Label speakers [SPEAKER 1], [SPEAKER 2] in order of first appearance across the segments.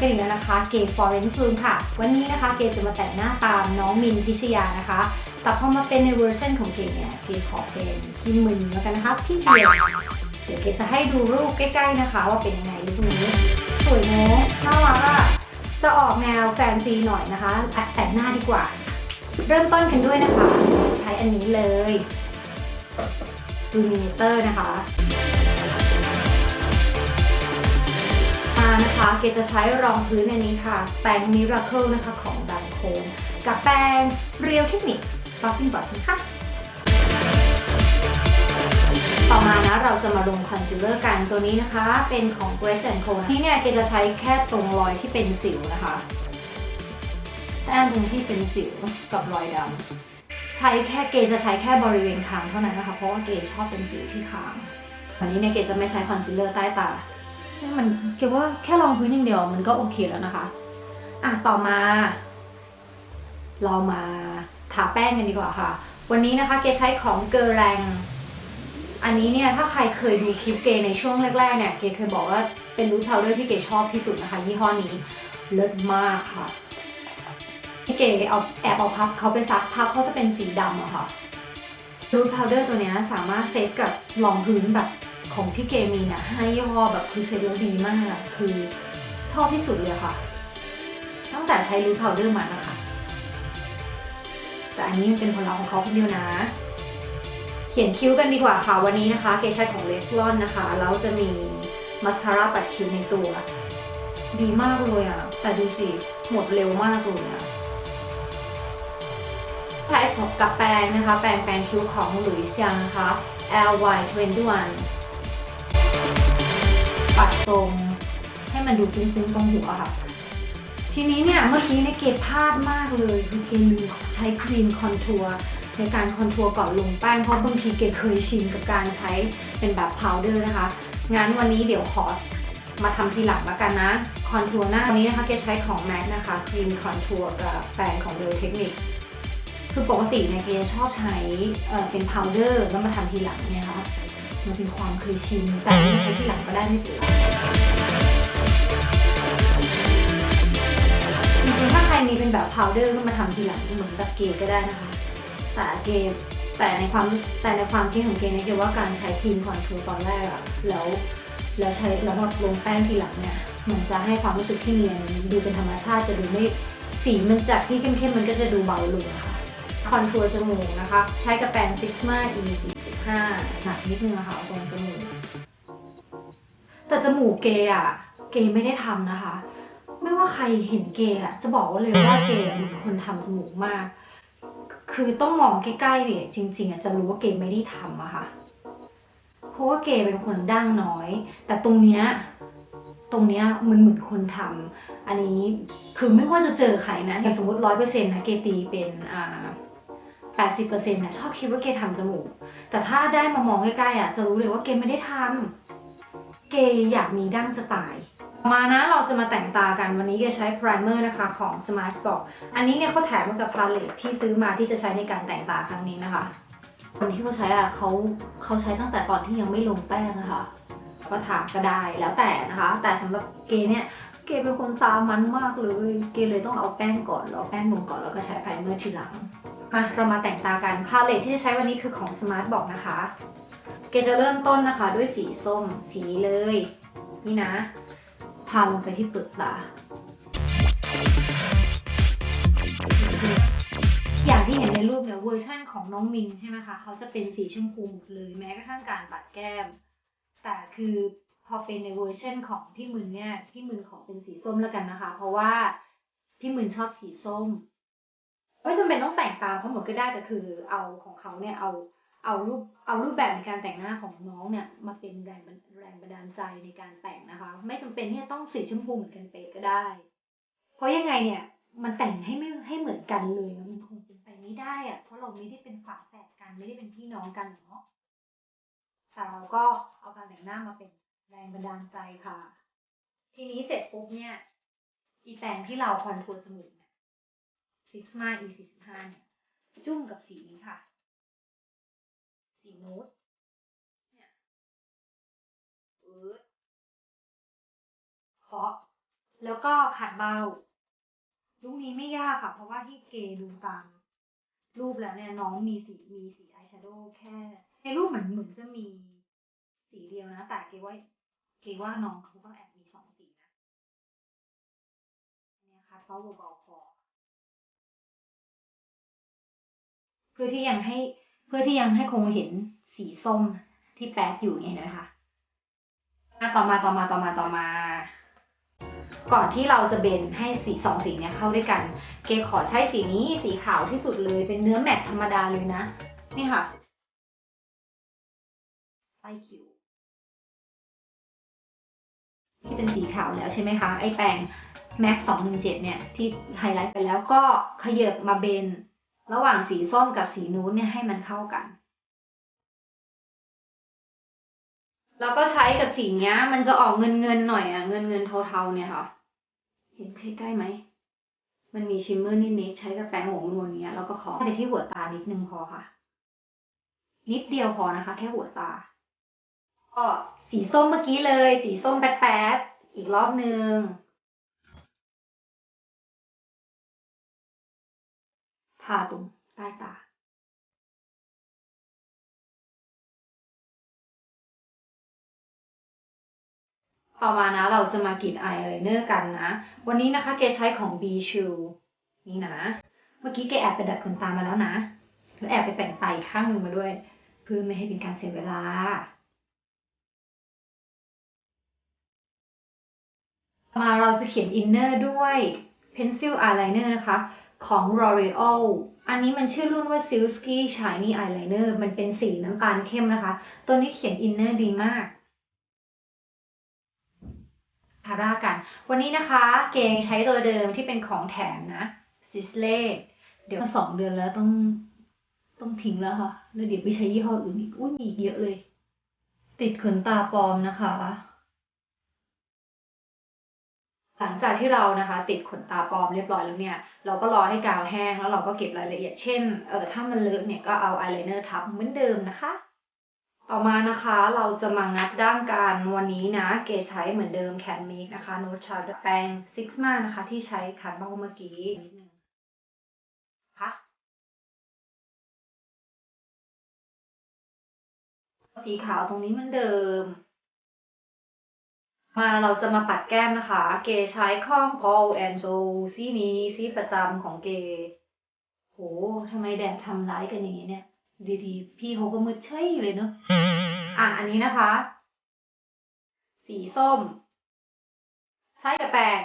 [SPEAKER 1] กันอีกแล้วนะคะเกย์ฟอร์เรนซ์ลูมค่ะ วันนี้นะคะเกย์จะมาแต่งหน้าตามน้องมินพิชยานะคะ แต่พอมาเป็นในเวอร์ชันของเกย์เนี่ยเกย์ขอเป็นพี่มึนแล้วกันนะคะพี่เชียร์เดี๋ยวเกย์จะให้ดูรูปใกล้ๆนะคะ ว่าเป็นยังไงรูปนี้สวยเนอะน่ารักอะจะออกแนวแฟนซีหน่อยนะคะแต่งหน้าดีกว่า เริ่มต้นกันด้วยนะคะ ใช้อันนี้เลย Illuminator นะคะ มานะคะ เกจะใช้รองพื้นอันนี้ค่ะ แปรง Miracle นะคะของดังโคมกับแปรง Real Technique Buffing Brush นะคะต่อมานะเราจะมาลงคอนซีลเลอร์กันตัวนี้นะคะ เป็นของ Grace Co นะที่เนี่ยเกจะใช้แค่ตรงรอยที่เป็นสิวนะคะแต้มตรงที่เป็นสิวกับรอยดำใช้แค่เกจะใช้แค่บริเวณคางเท่านั้นนะคะ เพราะว่าเกชอบเป็นสิวที่คางวันนี้เนี่ยเกจะไม่ใช้คอนซีลเลอร์ใต้ตา มันเกว่าแค่รองพื้นอย่างเดียวมันก็โอเคแล้วนะคะ อะต่อมา เรามาทาแป้งกันดีกว่าค่ะ วันนี้นะคะเกใช้ของเกอแรงอันนี้เนี่ยถ้าใครเคยดูคลิปเกในช่วงแรกๆเนี่ยเกเคยบอกว่าเป็นรูทพาวเดอร์ที่เกชอบที่สุดนะคะยี่ห้อนี้เลิศมากค่ะที่เกเอาแอบเอาพับเขาไปซักพับเขาจะเป็นสีดำอะค่ะรูทพาวเดอร์ตัวเนี้ยสามารถเซตกับรองพื้นแบบ ของที่เกมีเนี่ยให้ยี่ห้อแบบคือเซตแล้วดีมาก คือชอบที่สุดเลยค่ะ ตั้งแต่ใช้รูทพาวเดอร์มานะคะ แต่อันนี้เป็นผลลัพธ์ของเขาคนเดียวนะ เขียนคิ้วกันดีกว่าค่ะ วันนี้นะคะ เกใช้ของเลฟลอนนะคะ แล้วจะมีมาสคาร่าปัดคิ้วในตัว ดีมากเลยอะ แต่ดูสิ หมดเร็วมากเลยอะใช้กับแปรงนะคะ แปรงแปรงคิ้วของหลุยส์ยังนะคะ LY21 ปัดตรง ให้มันดูฟุ้งๆตรงหัวค่ะ ทีนี้เนี่ยเมื่อกี้เนี่ยเกพลาดมากเลยคือเกลืมใช้ครีมคอนทัวร์ในการคอนทัวร์ก่อนลงแป้งเพราะบางทีเกเคยชินกับการใช้เป็นแบบพาวเดอร์นะคะงั้นวันนี้เดี๋ยวขอมาทำทีหลังล้วกันนะ คอนทัวร์หน้าวันนี้นะคะเกใช้ของ MAC นะคะครีมคอนทัวร์กับแปรงของ Real Technique คือปกติเนี่ยเกชอบใช้เอ่อเป็นพาวเดอร์แล้วมาทำทีหลังเนี่ยค่ะ มันเป็นความเคยชินแต่ไม่ใช้ทีหลังก็ได้ไม่เป็นไรจริงๆถ้าใครมีเป็นแบบพาวเดอร์ก็มาทำทีหลังเหมือนแบบเกย์ก็ได้นะคะ แต่เกย์แต่ในความแต่ในความคิดของเกย์เนี่ยเกย์ว่าการใช้ครีมคอนทัวร์ตอนแรกอะแล้วแล้วใช้แล้วมาลงแป้งทีหลังเนี่ยมันจะให้ความรู้สึกที่เนียนดูเป็นธรรมชาติจะดูไม่สีมันจากที่เข้มๆมันก็จะดูเบาลงนะคะคอนทัวร์จมูกนะคะ ใช้กับแปรงซิกมา E 45 หนักนิดนึงนะคะตรงจมูกแต่จมูกเกย์อะเกย์ไม่ได้ทำนะคะ ไม่ว่าใครเห็นเกย์อะจะบอกว่าเลยว่าเกย์เป็นคนทำจมูกมาก คือต้องมองใกล้ๆเนี่ยจริง ๆอะจะรู้ว่าเกย์ไม่ได้ทำอะค่ะ เพราะว่าเกย์เป็นคนดั้งน้อย แต่ตรงเนี้ยตรงเนี้ยมันเหมือนคนทำอันนี้คือไม่ว่าจะเจอใครนะอย่างสมมติร้อยเปอร์เซ็นต์นะเกย์ตีเป็นอ่า แปดสิบเปอร์เซ็นต์นะชอบคิดว่าเกย์ทำจมูก แต่ถ้าได้มามองใกล้ๆอะจะรู้เลยว่าเกย์ไม่ได้ทำเกย์อยากมีดั้งจะตายมานะเราจะมาแต่งตากันวันนี้เกใช้ primer นะคะของ Smart Box อันนี้เนี่ยเขาแถมมากับพาเลตที่ซื้อมาที่จะใช้ในการแต่งตาครั้งนี้นะคะคนที่เขาใช้อะเขาเขาใช้ตั้งแต่ตอนที่ยังไม่ลงแป้งนะคะ ก็ถามก็ได้แล้วแต่นะคะ แต่สำหรับเกเนี่ยเกเป็นคนตามันมากเลย เกเลยต้องเอาแป้งก่อนแล้วแป้งลงก่อนแล้วก็ใช้ primer ทีหลัง มาเรามาแต่งตากันพาเลตที่จะใช้วันนี้คือของ Smart Box นะคะ เกจะเริ่มต้นนะคะ ด้วยสีส้มสีนี้เลย นี่นะ ทาลงไปที่เปลือกตา อย่างที่เห็นในรูปเนี่ยเวอร์ชั่นของน้องมินใช่ไหมคะเขาจะเป็นสีชมพูหมดเลยแม้กระทั่งการปัดแก้ม แต่คือพอเป็นในเวอร์ชันของพี่มึนเนี่ยพี่มึนขอเป็นสีส้มแล้วกันนะคะ เพราะว่าพี่มึนชอบสีส้ม ไม่จำเป็นต้องแต่งตามเขาหมดก็ได้แต่คือเอาของเขาเนี่ยเอาเอารูปเอารูปแบบในการแต่งหน้าของน้องเนี่ยมาเป็นแรงแรงบันดาลใจในการแต่งนะคะ ไม่จำเป็นที่จะต้องสีชมพูเหมือนกันเป๊ะก็ได้ เพราะยังไงเนี่ยมันแต่งให้ไม่ให้เหมือนกันเลยมันคงเป็นไปไม่ได้อะเพราะเราไม่ได้เป็นฝาแฝดกันไม่ได้เป็นพี่น้องกันเนาะแต่เราก็เอาการแต่งหน้ามาเป็นแรงบันดาลใจค่ะ ทีนี้เสร็จปุ๊บเนี่ย อีแปรงที่เราคอนทัวร์จมูก เนี่ย Sigma E 45เนี่ยจุ่มกับสีนี้ค่ะ สีนูดเนี่ยอืดเคาะแล้วก็ขัดเบาลูกนี้ไม่ยากค่ะ เพราะว่าที่เกดูตาม รูปแล้วเนี่ยน้องมีสีมีสีอายแชโดว์แค่ ในรูปเหมือนเหมือนจะมีสีเดียวนะ แต่เกว่าเกว่าน้องเขาก็แอบมีสองสีนะเนี่ยค่ะเบาเบา พอเพื่อที่ยังให้เพื่อที่ยังให้คงเห็นสีส้มที่แป๊ดอยู่ไงนะคะอะต่อมาต่อมาต่อมาต่อมา ก่อนที่เราจะเบนให้สีสองสีเนี้ยเข้าด้วยกัน เกขอใช้สีนี้สีขาวที่สุดเลยเป็นเนื้อแมตต์ธรรมดาเลยนะ นี่ค่ะใต้คิวที่เป็นสีขาวแล้วใช่ไหมคะ ไอแปรง MAC 217เนี่ย ที่ไฮไลท์ไปแล้วก็ขยับมาเบน ระหว่างสีส้มกับสีนู้นเนี่ยให้มันเข้ากัน แล้วก็ใช้กับสีเนี้ย มันจะออกเงินเงินหน่อยอะเงินเงินเทาๆเนี่ยค่ะ เห็นใกล้ๆไหม มันมีชิมเมอร์นิดๆใช้กับแปรงหัวนวลเนี้ยแล้วก็ขอไปที่หัวตานิดนึงพอค่ะ นิดเดียวพอนะคะ แค่หัวตา ก็สีส้มเมื่อกี้เลย สีส้มแป๊ดๆอีกรอบนึง ทาตรงใต้ตาต่อมานะเราจะมากรีดอายไลเนอร์กันนะ วันนี้นะคะเกใช้ของ B Shoe นี่นะ เมื่อกี้เกแอบไปดัดขนตามาแล้วนะแล้วแอบไปแต่งตาอีกข้างหนึ่งมาด้วย เพื่อไม่ให้เป็นการเสียเวลา มาเราจะเขียนอินเนอร์ด้วย Pencil Eyeliner นะคะ ของ L'Oreal อันนี้มันชื่อรุ่นว่า Silky Shiny Eyeliner มันเป็นสีน้ำตาลเข้มนะคะ ตัวนี้เขียนอินเนอร์ดีมากทาร่ากัน วันนี้นะคะเกงใช้ตัวเดิมที่เป็นของแถมนะซิสเล่เดี๋ยวสองเดือนแล้วต้องต้องทิ้งแล้วค่ะ แล้วเดี๋ยวไปใช้ยี่ห้ออื่นอีก อุ้ยมีอีกเยอะเลย ติดขนตาปลอมนะคะ หลังจากที่เรานะคะ ติดขนตาปลอมเรียบร้อยแล้วเนี่ย เราก็รอให้กาวแห้งแล้วเราก็เก็บรายละเอียดเช่นเออถ้ามันเลอะเนี่ยก็เอาอายไลเนอร์ทับเหมือนเดิมนะคะ ต่อมานะคะเราจะมางัดด้ามกันวันนี้นะ เกใช้เหมือนเดิมแคนเมกนะคะโนชาร์ดแปรงซิกมานะคะ ที่ใช้คัดเบ้าเมื่อกี้นิดนึงค่ะสีขาวตรงนี้เหมือนเดิม มาเราจะมาปัดแก้มนะคะ เกใช้ข้อง Paul and Joe สีนี้สีประจำของเก โหทำไมแดดทำร้ายกันอย่างนี้เนี่ย ดีๆ พี่เขาก็มืดเฉยเลยเนอะอะ อันนี้นะคะ สีส้ม ใช้กับแปรง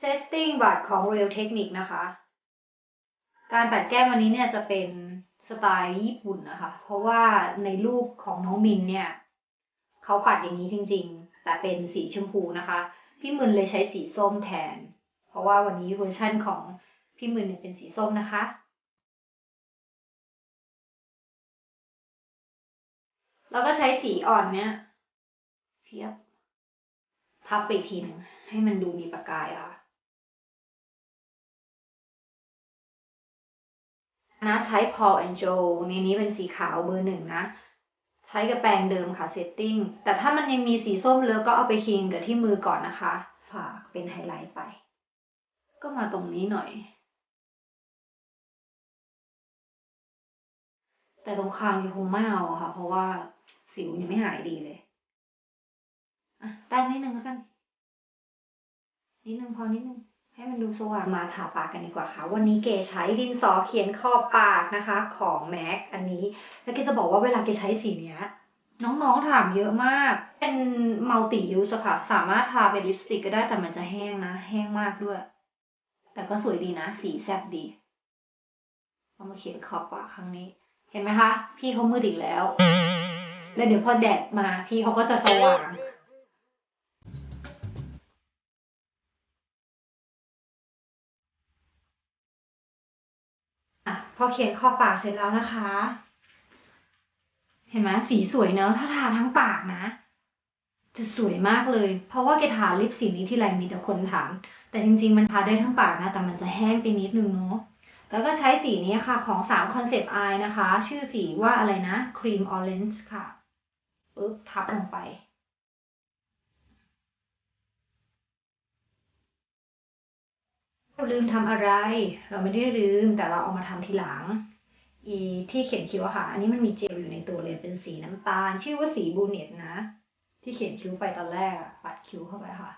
[SPEAKER 1] Setting Brush ของ Real Technique นะคะ การปัดแก้มวันนี้เนี่ยจะเป็นสไตล์ญี่ปุ่นนะคะ เพราะว่าในรูปของน้องมินเนี่ย เขาปัดอย่างนี้จริง ๆ แต่เป็นสีชมพูนะคะ พี่มึนเลยใช้สีส้มแทน เพราะว่าวันนี้เวอร์ชั่นของพี่มึนเนี่ยเป็นสีส้มนะคะ แล้วก็ใช้สีอ่อนเนี่ยเพียบทับไปทีนึงให้มันดูมีประกายอะค่ะนะใช้ Paul and Joe ในนี้เป็นสีขาวเบอร์หนึ่งนะ ใช้กับแปรงเดิมค่ะ Setting แต่ถ้ามันยังมีสีส้มเลอะก็เอาไปคิงกับที่มือก่อนนะคะฝากเป็นไฮไลท์ไป ก็มาตรงนี้หน่อย แต่ตรงคางยังคงไม่เอาค่ะ เพราะว่าสิวยังไม่หายดีเลยอะแต้มนิดนึงแล้วกันนิดนึงพอนิดนึง ให้มันดูสว่างมาทาปากกันดีกว่าค่ะ วันนี้เกใช้ดินสอเขียนขอบปากนะคะ ของ MAC อันนี้ แล้วเกจะบอกว่าเวลาเกใช้สีเนี้ย น้องๆถามเยอะมาก เป็นมัลติยูสค่ะ สามารถทาเป็นลิปสติกก็ได้แต่มันจะแห้งนะ แห้งมากด้วย แต่ก็สวยดีนะ สีแซ่บดีเอามาเขียนขอบปากครั้งนี้ เห็นไหมคะ พี่เขามืดอีกแล้ว แล้วเดี๋ยวพอแดดมาพี่เขาก็จะสว่าง อะพอเขียนขอบปากเสร็จแล้วนะคะ เห็นไหมสีสวยเนอะถ้าทาทั้งปากนะ จะสวยมากเลย เพราะว่าแกทาลิปสีนี้ที่ไรมีแต่คนถาม แต่จริงๆ มันทาได้ทั้งปากนะ แต่มันจะแห้งไปนิดนึงเนาะแล้วก็ใช้สีนี้ค่ะของ3 Concept Eye นะคะ ชื่อสีว่าอะไรนะ Cream Orange ค่ะปึ๊บทับลงไป เรา ลืมทำอะไร เราไม่ได้ลืมแต่เราเอามาทำทีหลัง อีที่เขียนคิ้วค่ะ อันนี้มันมีเจลอยู่ในตัวเลยเป็นสีน้ำตาล ชื่อว่าสีบูเนตนะ ที่เขียนคิ้วไปตอนแรกปัดคิ้วเข้าไปค่ะ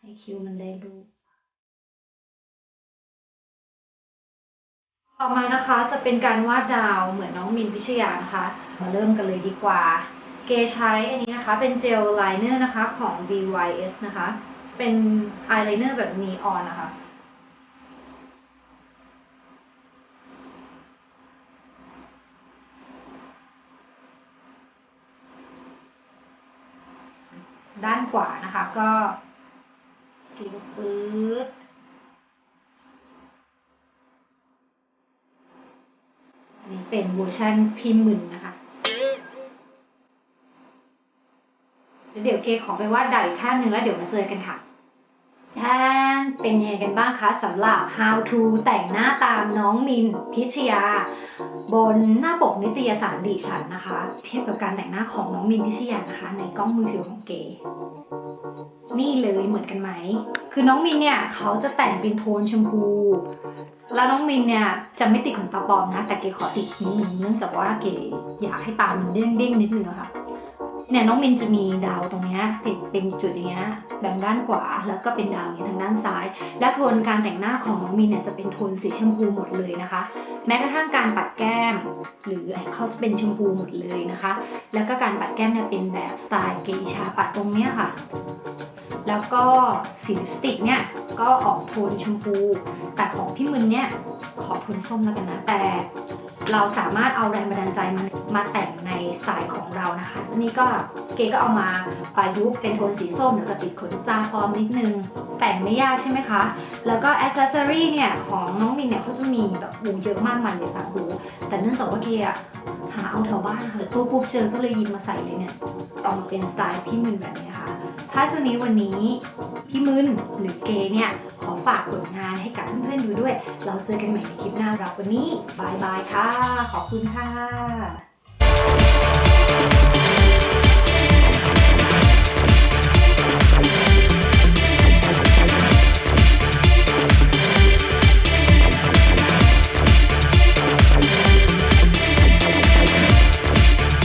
[SPEAKER 1] ให้คิ้วมันได้รูปต่อมานะคะจะเป็นการวาดดาวเหมือนน้องมินพิชยานะคะ มาเริ่มกันเลยดีกว่า เกใช้อันนี้นะคะเป็นเจลไลเนอร์นะคะของ BYS นะคะ เป็นอายไลเนอร์แบบนีออนนะคะ ด้านขวานะคะก็กรีดปื๊ดอันนี้เป็นเวอร์ชันพิมพ์มึนนะคะแล้วเดี๋ยวเกขอไปวาดดาวอีกข้างหนึ่งแล้วเดี๋ยวมาเจอกันค่ะท่า นเป็นยังไงกันบ้างคะสำหรับ how to แต่งหน้าตามน้องมินพิชยา บนหน้าปกนิตยสารดิฉันนะคะ เทียบกับการแต่งหน้าของน้องมินพิชยานะคะ ในกล้องมือถือของเกนี่เลยเหมือนกันไหม คือน้องมินเนี่ยเขาจะแต่งเป็นโทนชมพู แล้วน้องมินเนี่ยจะไม่ติดขนตาปลอมนะ แต่เกขอติดนิดนึงเนื่องจากว่าเกอยากให้ตามันเด้งเด้งๆนิดนึงอะค่ะ เนี่ยน้องมินจะมีดาวตรงนี้ติดเป็นจุดอย่างเงี้ยทางด้านขวาแล้วก็เป็นดาวอย่างเงี้ทางด้านซ้าย และโทนการแต่งหน้าของน้องมินเนี่ยจะเป็นโทนสีชมพูหมดเลยนะคะ แม้กระทั่งการปัดแก้ม หรือเขาจะเป็นชมพูหมดเลยนะคะ แล้วก็การปัดแก้มเนี่ยเป็นแบบสไตล์เกชาปัดตรงเนี้ยค่ะ แล้วก็สีลิปสติกเนี่ยก็ออกโทนชมพู แต่ของพี่มึนเนี่ยขอโทนส้มแล้วกันนะแต่ เราสามารถเอาแรงบันดาลใจมามาแต่งในสายของเรานะคะ นี่ก็เกก็เอามาประยุกต์เป็นโทนสีส้มแล้วก็ติดขนตาปลอมนิดนึง แต่งไม่ยากใช่ไหมคะ แล้วก็อ c เซสซอรีเนี่ยของน้องมินเนี่ยเขาจะมีแบบหูเยอะมากมายเลยต่างหูแต่เนื่องจากว่าเกอะหาเอาแถวบ้านค่ะตู้ปุ๊บเจอก็เลยยิบมาใส่เลยเนี่ยออกมาเป็นสไตล์พี่มึนแบบนี้ค่ะถ้าช่วงนี้วันนี้พี่มึนหรือเกเนี่ย ฝากผลงานให้กับเพื่อนๆดูด้วย เราเจอกันใหม่ในคลิปหน้ารับวันนี้บายบายค่ะ ขอบคุณค่ะ